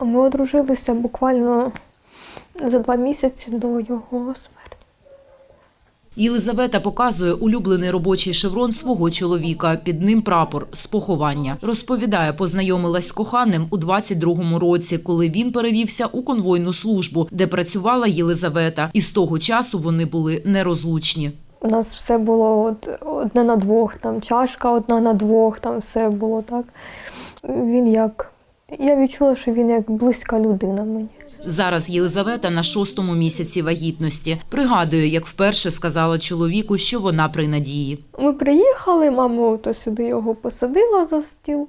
Ми одружилися буквально за два місяці до його смерті. Єлизавета показує улюблений робочий шеврон свого чоловіка. Під ним прапор з поховання. Розповідає, познайомилась з коханим у 22-му році, коли він перевівся у конвойну службу, де працювала Єлизавета. І з того часу вони були нерозлучні. У нас все було от одне на двох, там чашка одна на двох, там все було так. Він як. Я відчула, що він як близька людина мені. Зараз Єлизавета на шостому місяці вагітності. Пригадує, як вперше сказала чоловіку, що вона при надії. Ми приїхали, мама то сюди його посадила за стіл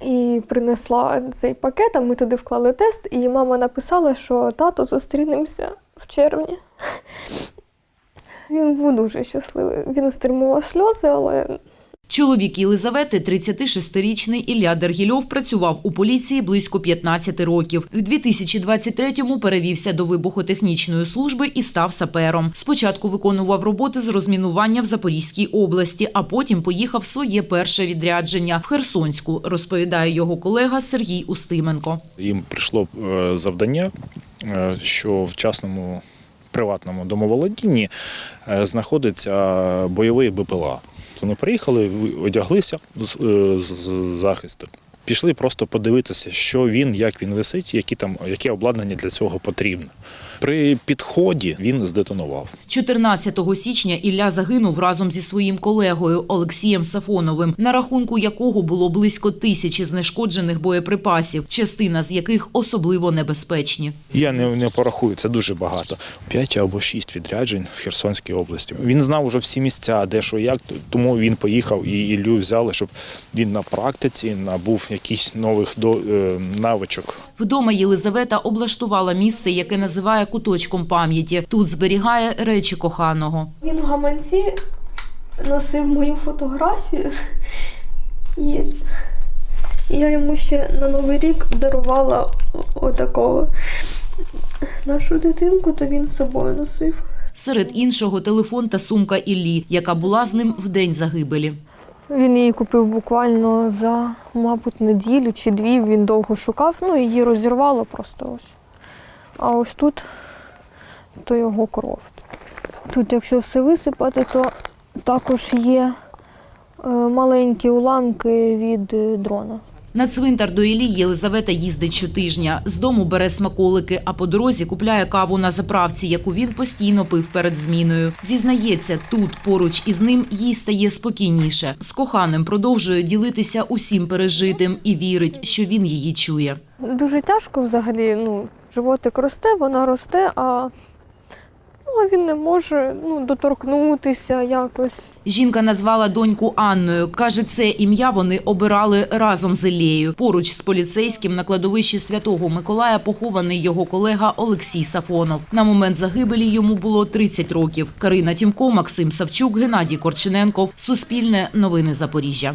і принесла цей пакет, а ми туди вклали тест, і мама написала, що тато зустрінемося в червні. Він був дуже щасливий. Він стримував сльози, але Чоловік Єлизавети, 36-річний Ілля Дергільов, працював у поліції близько 15 років. В 2023-му перевівся до вибухотехнічної служби і став сапером. Спочатку виконував роботи з розмінування в Запорізькій області, а потім поїхав своє перше відрядження в Херсонську, розповідає його колега Сергій Устименко. Їм прийшло е, завдання, е, що в частному приватному домоволодінні е, знаходиться бойовий БПЛА. Вони приїхали, ви- одяглися з, е, захисту. Пішли просто подивитися, що він, як він висить, які там, яке обладнання для цього потрібно. При підході він здетонував. 14 січня Ілля загинув разом зі своїм колегою Олексієм Сафоновим, на рахунку якого було близько тисячі знешкоджених боєприпасів, частина з яких особливо небезпечні. Я не, не порахую, це дуже багато. П'ять або шість відряджень в Херсонській області. Він знав уже всі місця, де що як, тому він поїхав і Іллю взяли, щоб він на практиці набув якісь нових до, е, навичок. Вдома Єлизавета облаштувала місце, яке називає куточком пам'яті. Тут зберігає речі коханого. він в гаманці носив мою фотографію, і я йому ще на Новий рік дарувала отакого нашу дитинку, то він з собою носив. Серед іншого телефон та сумка Іллі, яка була з ним в день загибелі. Він її купив буквально за, мабуть, неділю чи дві. Він довго шукав, ну її розірвало просто ось. А ось тут то його кров. Тут, якщо все висипати, то також є е, маленькі уламки від е, дрона. На цвинтар до Іллі Єлизавета їздить щотижня. З дому бере смаколики, а по дорозі купляє каву на заправці, яку він постійно пив перед зміною. Зізнається, тут поруч із ним їй стає спокійніше. З коханим продовжує ділитися усім пережитим і вірить, що він її чує. Дуже тяжко взагалі. Ну, животик росте, вона росте, а, він не може ну, доторкнутися якось. Жінка назвала доньку Анною. Каже, це ім'я вони обирали разом з Іллею. Поруч з поліцейським на кладовищі Святого Миколая похований його колега Олексій Сафонов. На момент загибелі йому було 30 років. Карина Тімко, Максим Савчук, Геннадій Корчененков. Суспільне новини Запоріжжя.